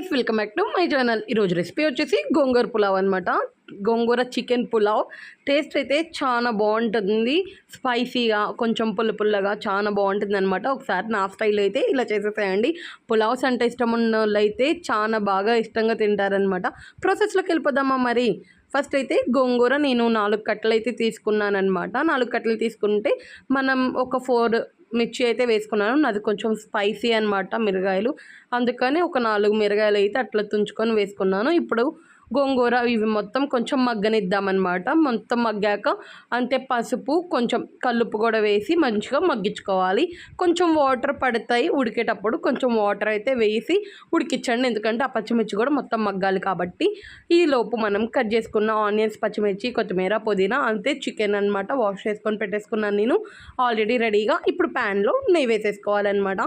Guys welcome back to my channel ఈరోజు recipe వచ్చేసి గోంగూర పులావ్ అనమాట గోంగూర చికెన్ పులావ్. టేస్ట్ అయితే చాలా బాగుంటుంది. స్పైసీగా కొంచెం పుల్ల పుల్లగా చాలా బాగుంటుంది అనమాట ఒకసారి నా స్టైల్ అయితే ఇలా చేసేసేయండి. పులావ్స్ అంటే ఇష్టం ఉన్న వాళ్ళు అయితే చాలా బాగా ఇష్టంగా తింటారనమాట ప్రాసెస్లోకి వెళ్ళిపోదామా మరి? ఫస్ట్ అయితే గోంగూర నేను నాలుగు కట్టలు అయితే తీసుకున్నాను అనమాట నాలుగు కట్టలు తీసుకుంటే మనం ఒక ఫోర్ మిర్చి అయితే వేసుకున్నాను. నాది కొంచెం స్పైసీ అనమాట మిరగాయలు. అందుకని ఒక నాలుగు మిరగాయలు అయితే అట్లా తుంచుకొని వేసుకున్నాను. ఇప్పుడు గోంగూర ఇవి మొత్తం కొంచెం మగ్గనిద్దామన్నమాట. మొత్తం మగ్గాక అంతే పసుపు కొంచెం కల్లుపు కూడా వేసి మంచిగా మగ్గించుకోవాలి. కొంచెం వాటర్ పడతాయి ఉడికేటప్పుడు కొంచెం వాటర్ అయితే వేసి ఉడికించండి. ఎందుకంటే ఆ పచ్చిమిర్చి కూడా మొత్తం మగ్గాలి కాబట్టి. ఈ లోపు మనం కట్ చేసుకున్న ఆనియన్స్ పచ్చిమిర్చి కొత్తిమీర పుదీనా అంతే చికెన్ అనమాట వాష్ చేసుకొని పెట్టేసుకున్నాను నేను. ఆల్రెడీ రెడీగా ఇప్పుడు ప్యాన్లో నెయ్యి వేసేసుకోవాలన్నమాట.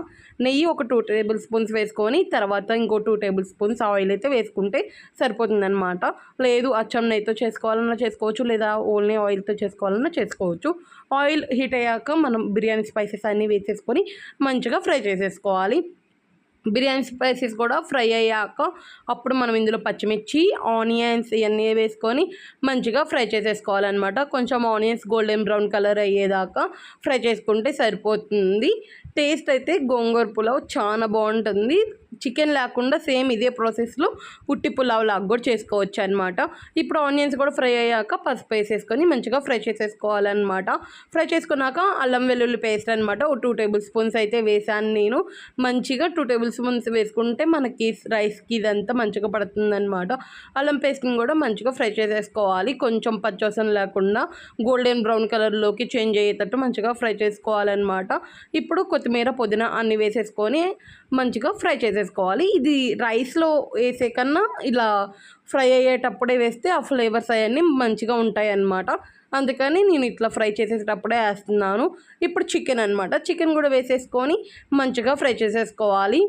నెయ్యి ఒక టూ టేబుల్ స్పూన్స్ వేసుకొని తర్వాత ఇంకో టూ టేబుల్ స్పూన్స్ ఆయిల్ అయితే వేసుకుంటే సరిపోతుంది అనమాట లేదు అచ్చం నెయ్యితో చేసుకోవాలన్నా చేసుకోవచ్చు లేదా ఓన్లీ ఆయిల్తో చేసుకోవాలన్నా చేసుకోవచ్చు. ఆయిల్ హీట్ అయ్యాక మనం బిర్యానీ స్పైసెస్ అన్నీ వేసేసుకొని మంచిగా ఫ్రై చేసేసుకోవాలి. బిర్యానీ స్పైసెస్ కూడా ఫ్రై అయ్యాక అప్పుడు మనం ఇందులో పచ్చిమిర్చి ఆనియన్స్ ఇవన్నీ వేసుకొని మంచిగా ఫ్రై చేసేసుకోవాలన్నమాట. కొంచెం ఆనియన్స్ గోల్డెన్ బ్రౌన్ కలర్ అయ్యేదాకా ఫ్రై చేసుకుంటే సరిపోతుంది. టేస్ట్ అయితే గోంగూర పులావ్ చాలా బాగుంటుంది. చికెన్ లేకుండా సేమ్ ఇదే ప్రాసెస్లో ఉట్టి పులావ్ లాగా కూడా చేసుకోవచ్చు అనమాట ఇప్పుడు ఆనియన్స్ కూడా ఫ్రై అయ్యాక పసుపు వేసేసుకొని మంచిగా ఫ్రై చేసేసుకోవాలన్నమాట. ఫ్రై చేసుకున్నాక అల్లం వెల్లుల్లి పేస్ట్ అనమాట ఒక టూ టేబుల్ స్పూన్స్ అయితే వేసాను నేను. మంచిగా టూ టేబుల్ స్పూన్స్ వేసుకుంటే మనకి రైస్కి ఇదంతా మంచిగా పడుతుందన్నమాట. అల్లం పేస్ట్ని కూడా మంచిగా ఫ్రై చేసేసుకోవాలి. కొంచెం పచ్చోసం లేకుండా గోల్డెన్ బ్రౌన్ కలర్లోకి చేంజ్ అయ్యేటట్టు మంచిగా ఫ్రై చేసుకోవాలన్నమాట. ఇప్పుడు కొత్తిమీర పుదీనా అన్నీ వేసేసుకొని మంచిగా ఫ్రై చేసేసుకోవాలి. ఇది రైస్లో వేసే కన్నా ఇలా ఫ్రై అయ్యేటప్పుడే వేస్తే ఆ ఫ్లేవర్స్ అవన్నీ మంచిగా ఉంటాయి అన్నమాట అందుకని నేను ఇట్లా ఫ్రై చేసేటప్పుడే వేస్తున్నాను. ఇప్పుడు చికెన్ అనమాట చికెన్ కూడా వేసేసుకొని మంచిగా ఫ్రై చేసేసుకోవాలి.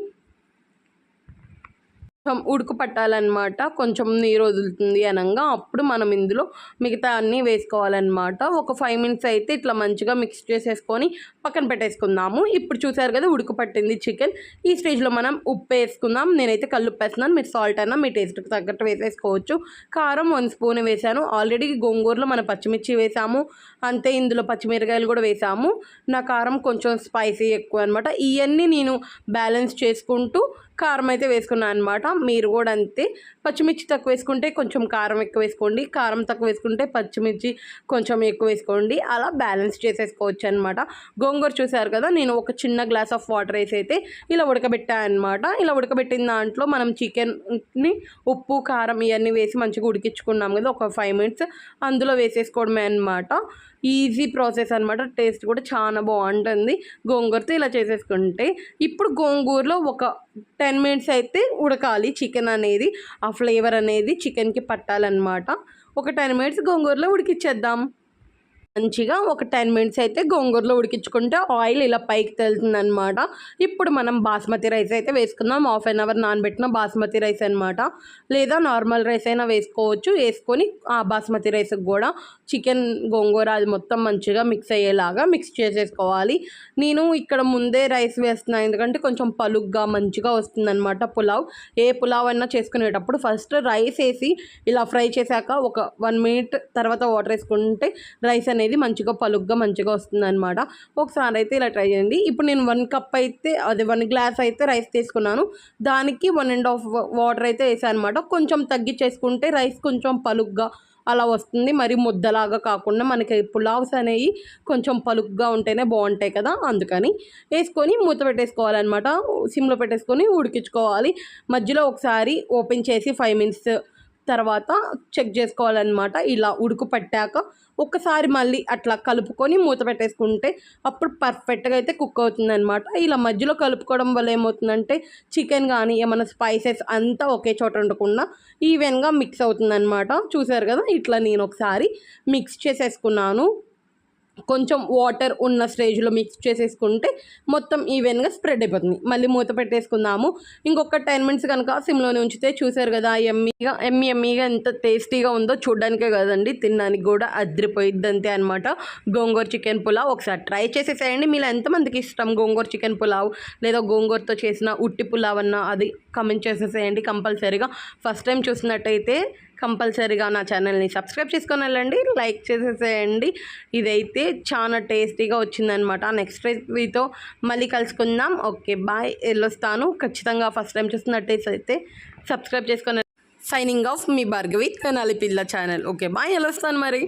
ఉడుకు పట్టాలన్నమాట. కొంచెం నీరు వదులుతుంది అనగా అప్పుడు మనం ఇందులో మిగతా అన్నీ వేసుకోవాలన్నమాట. ఒక ఫైవ్ మినిట్స్ అయితే ఇట్లా మంచిగా మిక్స్ చేసేసుకొని పక్కన పెట్టేసుకుందాము. ఇప్పుడు చూసారు కదా ఉడుకు పట్టింది చికెన్ ఈ స్టేజ్లో మనం ఉప్పు వేసుకుందాం. నేనైతే కళ్ళు ఉప్పు వేస్తున్నాను మీరు సాల్ట్ అయినా మీ టేస్ట్కి తగ్గట్టు వేసేసుకోవచ్చు. కారం వన్ స్పూన్ వేసాను ఆల్రెడీ గోంగూరలో మనం పచ్చిమిర్చి వేసాము. అంతే ఇందులో పచ్చిమిరకాయలు కూడా వేసాము. నా కారం కొంచెం స్పైసీ ఎక్కువ అనమాట ఇవన్నీ నేను బ్యాలెన్స్ చేసుకుంటూ కారం అయితే వేసుకున్నాను అనమాట మీరు కూడా అంతే. పచ్చిమిర్చి తక్కువ వేసుకుంటే కొంచెం కారం ఎక్కువ వేసుకోండి. కారం తక్కువ వేసుకుంటే పచ్చిమిర్చి కొంచెం ఎక్కువ వేసుకోండి. అలా బ్యాలెన్స్ చేసేసుకోవచ్చు అనమాట గోంగూర చూసారు కదా నేను ఒక చిన్న గ్లాస్ ఆఫ్ వాటర్ వేసి అయితే ఇలా ఉడకబెట్టాను అనమాట ఇలా ఉడకబెట్టిన దాంట్లో మనం చికెన్ని ఉప్పు కారం ఇవన్నీ వేసి మంచిగా ఉడికించుకున్నాం కదా ఒక ఫైవ్ మినిట్స్ అందులో వేసేసుకోవడమే అనమాట ఈజీ ప్రాసెస్ అనమాట టేస్ట్ కూడా చాలా బాగుంటుంది. గోంగూరతో ఇలా చేసేసుకుంటే ఇప్పుడు గోంగూరలో ఒక టెన్ మినిట్స్ అయితే ఉడకాలి చికెన్ అనేది. ఆ ఫ్లేవర్ అనేది చికెన్కి పట్టాలన్నమాట. ఒక టెన్ మినిట్స్ గోంగూరలో ఉడికిచ్చేద్దాం. మంచిగా ఒక టెన్ మినిట్స్ అయితే గోంగూరలో ఉడికించుకుంటే ఆయిల్ ఇలా పైకి తెలుతుంది అనమాట ఇప్పుడు మనం బాస్మతి రైస్ అయితే వేసుకుందాం. హాఫ్ అన్ అవర్ నానబెట్టిన బాస్మతి రైస్ అనమాట లేదా నార్మల్ రైస్ అయినా వేసుకోవచ్చు. వేసుకొని ఆ బాస్మతి రైస్కి కూడా చికెన్ గోంగూర అది మొత్తం మంచిగా మిక్స్ అయ్యేలాగా మిక్స్ చేసేసుకోవాలి. నేను ఇక్కడ ముందే రైస్ వేస్తున్నాను. ఎందుకంటే కొంచెం పలుగ్గా మంచిగా వస్తుందన్నమాట పులావ్. ఏ పులావ్ అయినా చేసుకునేటప్పుడు ఫస్ట్ రైస్ వేసి ఇలా ఫ్రై చేశాక ఒక వన్ మినిట్ తర్వాత వాటర్ వేసుకుంటే రైస్ అనేది అనేది మంచిగా పలుగ్గా మంచిగా వస్తుంది అనమాట ఒకసారి అయితే ఇలా ట్రై చేయండి. ఇప్పుడు నేను వన్ కప్ అయితే అదే వన్ గ్లాస్ అయితే రైస్ తీసుకున్నాను. దానికి వన్ అండ్ హాఫ్ వాటర్ అయితే వేసాను అనమాట కొంచెం తగ్గించేసుకుంటే రైస్ కొంచెం పలుగ్గా అలా వస్తుంది. మరి ముద్దలాగా కాకుండా మనకి పులావ్స్ అనేవి కొంచెం పలుగ్గా ఉంటేనే బాగుంటాయి కదా అందుకని. వేసుకొని మూత పెట్టేసుకోవాలన్నమాట. సిమ్లో పెట్టేసుకొని ఉడికించుకోవాలి. మధ్యలో ఒకసారి ఓపెన్ చేసి ఫైవ్ మినిట్స్ తర్వాత చెక్ చేసుకోవాలన్నమాట. ఇలా ఉడుకు పట్టాక ఒక్కసారి మళ్ళీ అట్లా కలుపుకొని మూత పెట్టేసుకుంటే అప్పుడు పర్ఫెక్ట్గా అయితే కుక్ అవుతుందన్నమాట. ఇలా మధ్యలో కలుపుకోవడం వల్ల ఏమవుతుందంటే చికెన్ కానీ ఏమైనా స్పైసెస్ అంతా ఒకే చోట ఉండకుండా ఈవెన్గా మిక్స్ అవుతుందన్నమాట. చూసారు కదా? ఇట్లా నేను ఒకసారి మిక్స్ చేసేసుకున్నాను. కొంచెం వాటర్ ఉన్న స్టేజ్లో మిక్స్ చేసేసుకుంటే మొత్తం ఈవెన్గా స్ప్రెడ్ అయిపోతుంది. మళ్ళీ మూత పెట్టేసుకుందాము. ఇంకొక టెన్ మినిట్స్ కనుక సిమ్లోనే ఉంచితే చూసారు కదా ఎమ్మీగా ఎమ్మి ఎమ్మీగా ఎంత టేస్టీగా ఉందో చూడడానికే కదండి తినడానికి కూడా అదిరిపోయిద్ది అంతే అనమాట గోంగూర చికెన్ పులావ్ ఒకసారి ట్రై చేసేసేయండి. మీరు ఎంతమందికి ఇష్టం గోంగూర చికెన్ పులావ్? లేదా గోంగూరతో చేసిన ఉట్టి పులావ్ అన్న అది కమెంట్ చేసేసేయండి కంపల్సరీగా. ఫస్ట్ టైం చూసినట్టయితే కంపల్సరీగా నా ఛానల్ని సబ్స్క్రైబ్ చేసుకొని వెళ్ళండి. లైక్ చేసేసేయండి. ఇదైతే చాలా టేస్టీగా వచ్చిందనమాట నెక్స్ట్ రెసిపీతో మళ్ళీ కలుసుకుందాం. Okay bye. వెళ్ళొస్తాను. ఖచ్చితంగా ఫస్ట్ టైం చూస్తున్నట్టయితే సబ్స్క్రైబ్ చేసుకుని సైనింగ్ ఆఫ్ మీ భార్గవి తెనాలి పిల్ల ఛానల్. Okay bye. వెళ్ళొస్తాను మరి.